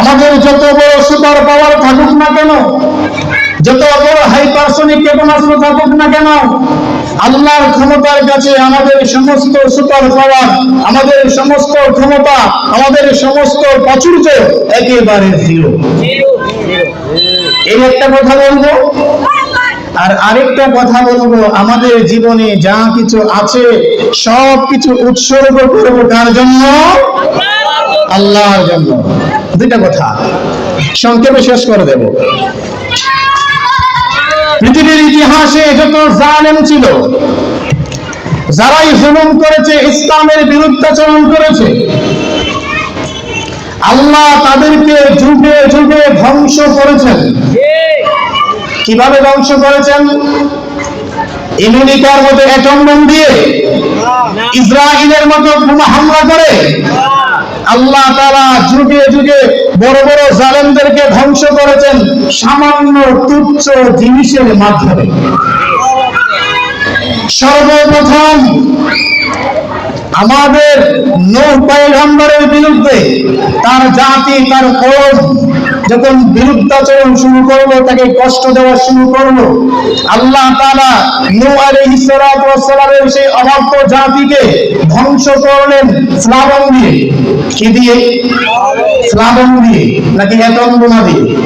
আমাদের যত বড় সুপার পাওয়ার থাকুক না কেন, যত বড় হাইপারসনিক ক্ষেপণাস্ত্র থাকুক না কেন, আল্লাহর ক্ষমতার কাছে আমাদের সমস্ত সুপার পাওয়ার, আমাদের সমস্ত ক্ষমতা, আমাদের সমস্ত প্রাচুর্য একেবারে জিরো এই একটা কথা বলব? আর আরেকটা কথা বলব, আমাদের জীবনে যা কিছু আছে সব কিছু উৎসর্গ করব কার জন্য? আল্লাহর জন্য। দুইটা কথা। সংক্ষেপে শেষ করে দেব। পৃথিবীর ইতিহাসে যত জালেম ছিল। যারাই জুলুম করেছে ইসলামের বিরুদ্ধাচরণ করেছে। আল্লাহ তাদেরকে যুগে যুগে ধ্বংস করেছেন। কীভাবে ধ্বংস করেছেন? আমেরিকার মতো অ্যাটম বোম দিয়ে। ইসরায়েলের মতো হামলা করে। আল্লাহ তারা যুগে যুগে বড় বড় জালেমদেরকে ধ্বংস করেছেন সামান্য তুচ্ছ জিনিসের মাধ্যমে। সর্বপ্রথম আমাদের নৌ পয়গম্বরের বিরুদ্ধে তার জাতি, তার কৌম যখন বিরুদ্ধাচরণ শুরু করল, তাকে কষ্ট দেওয়া শুরু করল, আল্লাহ তারা সেই অবাধ্য জাতিকে ধ্বংস করলেন স্লাবন দিয়ে। কি দিয়ে? স্লাবন দিয়ে। নাকি এতন বোমা দিয়ে?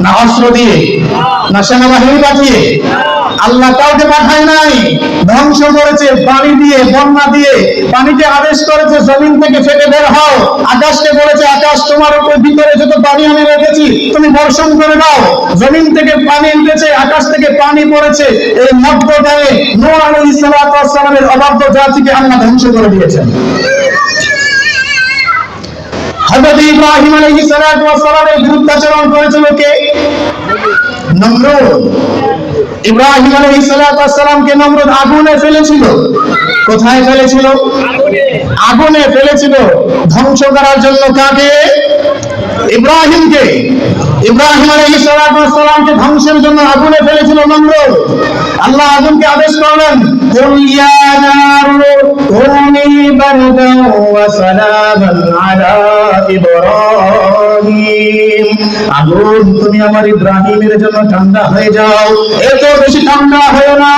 না অস্ত্র দিয়ে? না সেনাবাহিনী পাঠিয়ে? আল্লাহ কাউকে পাঠায় নাই। ধ্বংস করেছে, পানি দিয়ে, বন্যা দিয়ে। পানিকে আদেশ করেছে, জমিন থেকে ফেটে বের হও। আকাশকে বলেছে, আকাশ তোমার উপর ভিতরে যত পানি আমি রেখেছি। তুমি বর্ষণ করে দাও। জমিন থেকে পানি উঠেছে, আকাশ থেকে পানি পড়েছে। এই মধ্যটায় নূহ আলাইহিস সালাতু ওয়াস সালামের অবাধ্য জাতিকে আল্লাহ ধ্বংস করে দিয়েছেন। হযরত ইব্রাহিম আলাইহিস সালাতু ওয়াস সালামের বিরুদ্ধাচরণ করেছিল কে? নমরুদ। ইব্রাহিম নমরুদ আগুনে ফেলেছিল। কোথায় ফেলেছিল? আগুনে। ফেলেছিল। ধ্বংস করার জন্য কাকে? ইব্রাহিমকে। ইব্রাহিম ওয়াস সালামকে ধ্বংসের জন্য আগুনে ফেলেছিল নমরুদ। আল্লাহ আগুনকে আদেশ করলেন আলা ইব্রাহিম। আগুন, তুমি আমার ইব্রাহিমের জন্য ঠান্ডা হয়ে যাও। এত বেশি ঠান্ডা হয় না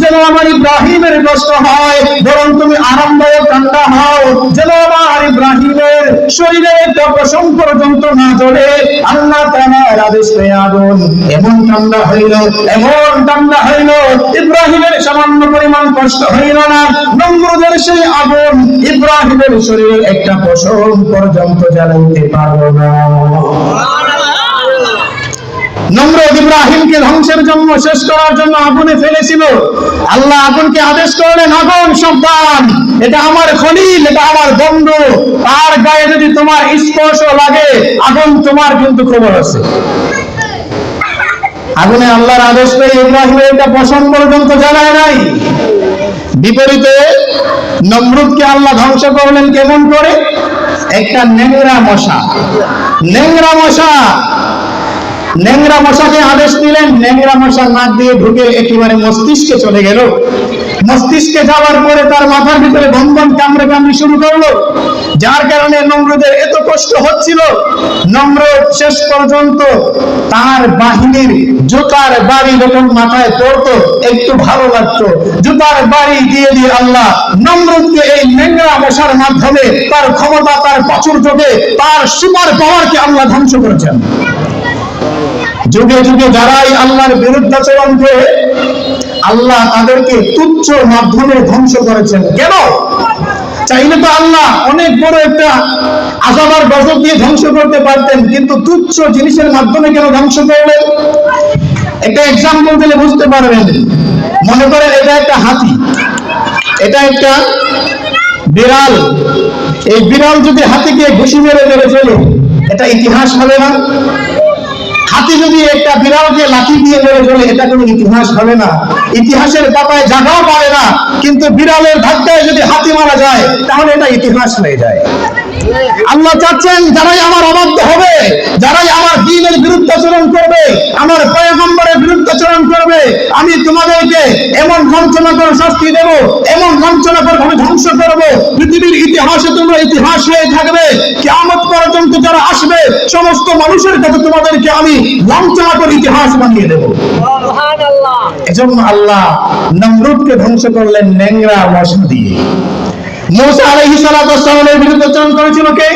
যেন আমার ইব্রাহিমের কষ্ট হয়, বরং তুমি আরামদায়ক ঠান্ডা হও, যেন আমার ইব্রাহিমের শরীরে একটা প্রসম না জ্বলে আল্লাহ আদেশ পেয়ে আগুন। এমন ঠান্ডা হইল, এমন ঠান্ডা হইল, ইব্রাহিমের সামান্য পরিমাণ কষ্ট হইল না। নমরুদের সেই আগুন ইব্রাহিমের শরীরে একটা পশম পর্যন্ত জ্বালাইতে পারল না। নমরুদ ইব্রাহিমকে ধ্বংসের জন্য, শেষ করার জন্য আগুনে ফেলেছিল। আল্লাহ আগুনকে আদেশ করলেন, আগুন, সাবধান। এটা আমার খলিল, এটা আমার বন্ধু। তার গায়ে যদি তোমার স্পর্শ লাগে, আগুন তোমার কিন্তু খবর আছে। আগুনে আল্লাহর আদেশ পেয়ে ইব্রাহিমের একটা পছন্দ পর্যন্ত জানায় নাই। বিপরীতে নমরুদকে আল্লাহ ধ্বংস করলেন কেমন করে? একটা নেংরা মশা। নেংরা মশা ন্যাংরা মশাকে আদেশ দিলেন, ন্যাংরা মশা নাক দিয়ে ঢুকে একেবারে মস্তিষ্কে চলে গেল। মস্তিষ্কে যাওয়ার পরে তার মাথার ভিতরে বন্ধন কামড়ে কামড়ে শুরু করল। যার কারণে নমরুদের এত কষ্ট হচ্ছিল। নমরুদ শেষ পর্যন্ত তার বাহিনীর জুতার বাড়ি যখন মাথায় পড়তো, একটু ভালো লাগতো। জুতার বাড়ি দিয়ে দিয়ে আল্লাহ নমরুদকে এই ন্যাংরা মশার মাধ্যমে তার ক্ষমতা, তার প্রচুর প্রাচুর্যকে, তার সুপার পাওয়ারকে আল্লাহ ধ্বংস করেছেন। যুগে যুগে যারাই আল্লাহর বিরুদ্ধাচরণ করে, আল্লাহ তাদেরকে তুচ্ছ মাধ্যমে ধ্বংস করেছেন। কেন? চাইলে তো আল্লাহ অনেক বড় একটা আজাবার গজব দিয়ে ধ্বংস করতে পারতেন, কিন্তু তুচ্ছ জিনিসের মাধ্যমে কেন ধ্বংস করলেন? একটা এক্সাম্পল দিলে বুঝতে পারবেন। মনে করেন এটা একটা হাতি, এটা একটা বিড়াল। এই বিড়াল যদি হাতিকে ঘুষি মেরে মেরে চলে এটা ইতিহাস হবে না? হাতি যদি একটা বিড়ালকে লাঠি দিয়ে মেরে ফেলে, এটা কোনো ইতিহাস হবে না। ইতিহাসের পাতায় জাগাও পাবে না, কিন্তু বিড়ালের ধাক্কায় যদি হাতি মারা যায়, তাহলে এটা ইতিহাস হয়ে যায়। আল্লাহ চাচ্ছেন যারাই আমার অবাধ্য হবে যারাই আমার দিনের বিরুদ্ধাচরণ করবে আমার পয়গম্বরের বিরুদ্ধাচরণ করবে আমি তোমাদেরকে এমন লাঞ্ছনাকর শাস্তি দেব এমন লাঞ্ছনাকর ভাবে ধ্বংস করব। পৃথিবীর ইতিহাসে তোমরা ইতিহাস হয়ে থাকবে কিয়ামত পর্যন্ত যারা আসবে সমস্ত মানুষের কাছে তোমাদেরকে আমি লাঞ্ছনাকর ইতিহাস বানিয়ে দেব। এজন্য আল্লাহ নমরুদকে ধ্বংস করলেন ন্যাংরা মশা দিয়ে। মৌসা সালামের বিরুদ্ধে চরণ করেছিল কে?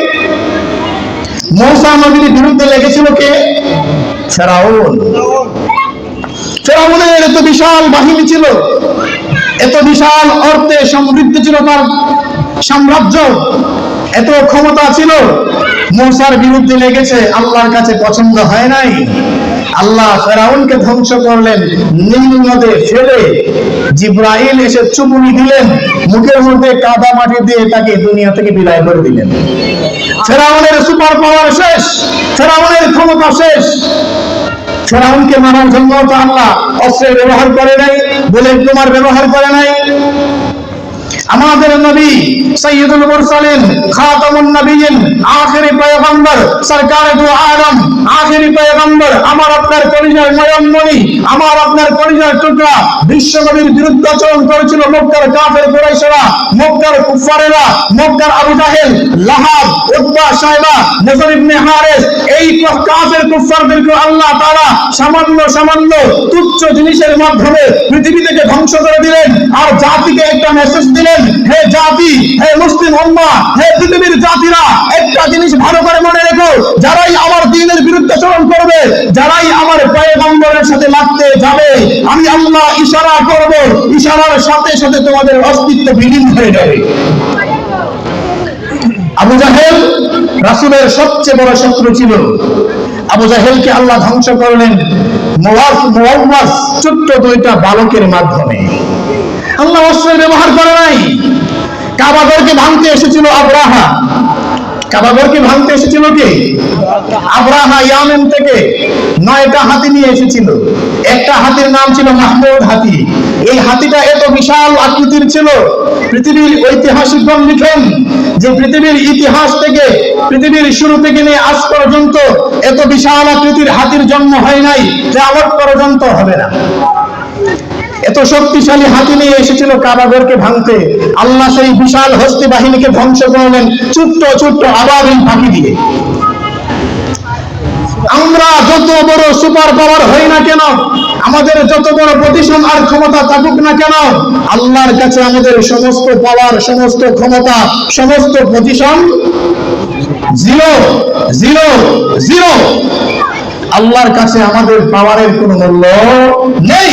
মৌসা নবীর বিরুদ্ধে লেগেছিল কে? ফেরাউন। ফেরাউনের এত বিশাল বাহিনী ছিল, এত বিশাল অর্থে সমৃদ্ধ ছিল তার সাম্রাজ্য, এত ক্ষমতা ছিল, মৌসার বিরুদ্ধে লেগেছে, আল্লাহর কাছে পছন্দ হয় নাই। আল্লাহ ফেরাউনকে ধ্বংস করলেন, নীল নদে ফেলে জিব্রাইল এসে চুমুনি দিলেন, মুখের মধ্যে কাদা মাটি দিয়ে তাকে দুনিয়া থেকে বিদায় করে দিলেন। ফেরাউনের সুপার পাওয়ার শেষ, ফেরাউনের ক্ষমতা শেষ। ফেরাউনকে মারার জন্য তো আল্লাহ অস্ত্রের ব্যবহার করে নাই বলে তোমার ব্যবহার করে নাই। আমাদের নবী সৈয়দুল মুরসালিন খাতামুন নবীন, আখেরি পয়গম্বর, সরকার দু আলম, আখেরি পয়গম্বর, আমার আপনার পরিচয় ময়ম্মণি আমার আপনার পরিচয় টুকরা, বিশ্ব নবীর বিরুদ্ধে আচরণ করেছিল মক্কার কাফের কুরাইশরা, মক্কার কুফারেরা মক্কার আবু জাহেল, লাহাব একটা জিনিস ভালো করে মনে রেখো, যারাই আমার দ্বীনের বিরুদ্ধে চরণ করবে, যারাই আমার পয়গম্বরের সাথে লাগতে যাবে, আমি আল্লাহ ইশারা করব, ইশারার সাথে সাথে তোমাদের অস্তিত্ব বিলীন হয়ে যাবে। আবু জাহেল রাসুলের সবচেয়ে বড় শত্রু ছিল। আবু জাহেলকে আল্লাহ ধ্বংস করলেন ছোট্ট দুইটা বালকের মাধ্যমে। আল্লাহ অস্ত্রের ব্যবহার করে নাই। কাবাগরকে ভাঙতে এসেছিল আবরাহা। কাবাগরকে ভাঙতে এসেছিল ইয়ামেন থেকে নয়টা হাতি নিয়ে এসেছিল। একটা হাতির নাম ছিল মাহমুদ হাতি। এই হাতিটা এত বিশাল আকৃতির ছিল। পৃথিবীর ঐতিহাসিকগণ লিখেন যে পৃথিবীর ইতিহাস থেকে পৃথিবীর শুরু থেকে নিয়ে আজ পর্যন্ত এত বিশাল আকৃতির হাতির জন্ম হয় নাই কেয়ামত পর্যন্ত হবে না। এত শক্তিশালী হাতি নিয়ে এসেছিল কাবাগরকে ভাঙতে। আল্লাহ সেই বিশাল হস্তি বাহিনীকে ধ্বংস করলেন ছোট্ট ছোট্ট আবাবিল পাখি দিয়ে। আমরা যত বড় সুপার পাওয়ার হই না কেন, আমাদের যত বড় পজিশন আর ক্ষমতা থাকুক না কেন, আল্লাহর কাছে আমাদের সমস্ত পাওয়ার, সমস্ত ক্ষমতা, সমস্ত পজিশন জিরো জিরো জিরো। আল্লাহর কাছে আমাদের পাওয়ারের কোনো মূল্য নেই।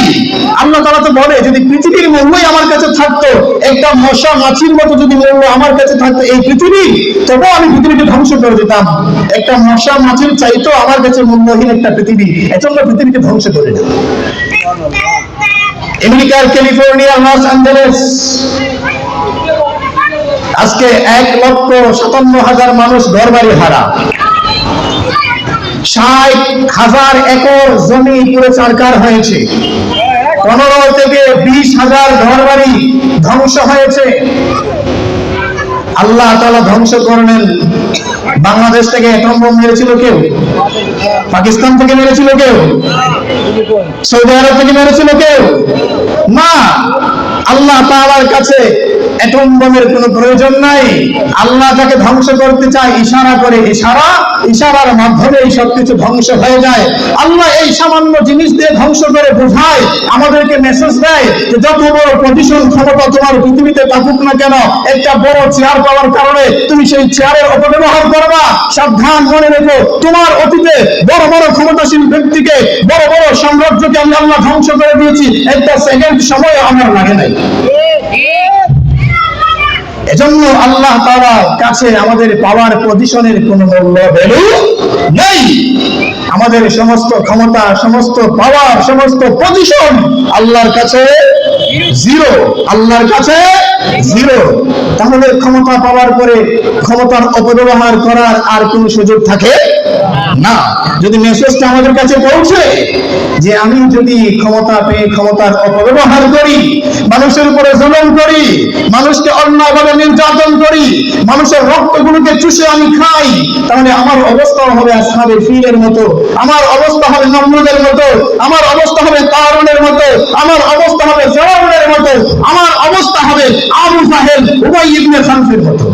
আল্লাহ তারা তো বলে, যদি পৃথিবীর মূল্যই আমার কাছে থাকতো, একটা মশা মাছির মতো যদি মূল্য আমার কাছে থাকতো এই পৃথিবী, তবুও আমি পৃথিবীকে ধ্বংস করে দিতাম। একটা মশা মাছির চাইতো আমার কাছে মূল্যহীন একটা পৃথিবী, এজন্য পৃথিবীকে ধ্বংস করে না আমেরিকার ক্যালিফোর্নিয়া লস অ্যাঞ্জেলেস, আজকে এক লক্ষ সাতান্ন হাজার মানুষ ঘর বাড়ি হারা। ষাট হাজার একর জমি পুরো চারকার হয়েছে। পনেরো থেকে বিশ হাজার ঘর বাড়ি ধ্বংস হয়েছে। আল্লাহ তালা ধ্বংস করলেন। বাংলাদেশ থেকে অ্যাটম মেরেছিল কেউ? পাকিস্তান থেকে মেরেছিল কেউ? সৌদি আরব থেকে মেরেছিল কেউ? না। আল্লাহ তাআলার কাছে অ্যাটম বোমের কোনো প্রয়োজন নাই। আল্লাহ তাকে ধ্বংস করতে চায়, ইশারা করে, ইশারা, ইশারার মাধ্যমে এই সবকিছু ধ্বংস হয়ে যায়। আল্লাহ এই সামান্য জিনিস দিয়ে ধ্বংস করে বোঝায়, আমাদেরকে মেসেজ দেয় যে যত বড় পজিশন ক্ষমতা তোমার পৃথিবীতে থাকুক না কেন, একটা বড় চেয়ার পাওয়ার কারণে তুমি সেই চেয়ারের অপব্যবহার করবা। সাবধান মনে রেখো, তোমার অতীতে বড় বড় ক্ষমতাশীল ব্যক্তিকে, বড় বড় সাম্রাজ্যকে আমি আল্লাহ ধ্বংস করে দিয়েছি। একটা সেকেন্ড সময় আমার লাগে নাই। এজন্য আল্লাহ তাআলার কাছে আমাদের পাওয়ার পজিশনের কোনো মূল্য ভ্যালু নেই। আমাদের সমস্ত ক্ষমতা, সমস্ত পাওয়ার, সমস্ত পজিশন আল্লাহর কাছে জিরো। আল্লাহর কাছে জিরো। তাহলে ক্ষমতা পাওয়ার পরে ক্ষমতার অপব্যবহার করার আর কোন সুযোগ থাকে না। যদি মেসেজটা আমাদের কাছে পৌঁছে যে আমি যদি ক্ষমতা পেয়ে ক্ষমতার অপব্যবহার করি, মানুষের উপরে করি, মানুষকে নির্যাতন করি, মানুষের রক্তগুলোকে চুষে আমি খাই, তাহলে আমার অবস্থা হবে আসহাবে ফিলের মতো, আমার অবস্থা হবে নমরুদের মতো, আমার অবস্থা হবে কারুনের মতো, আমার অবস্থা হবে মতো, আমার অবস্থা হবে আবু সাহেব উবাই ইবনে মতো।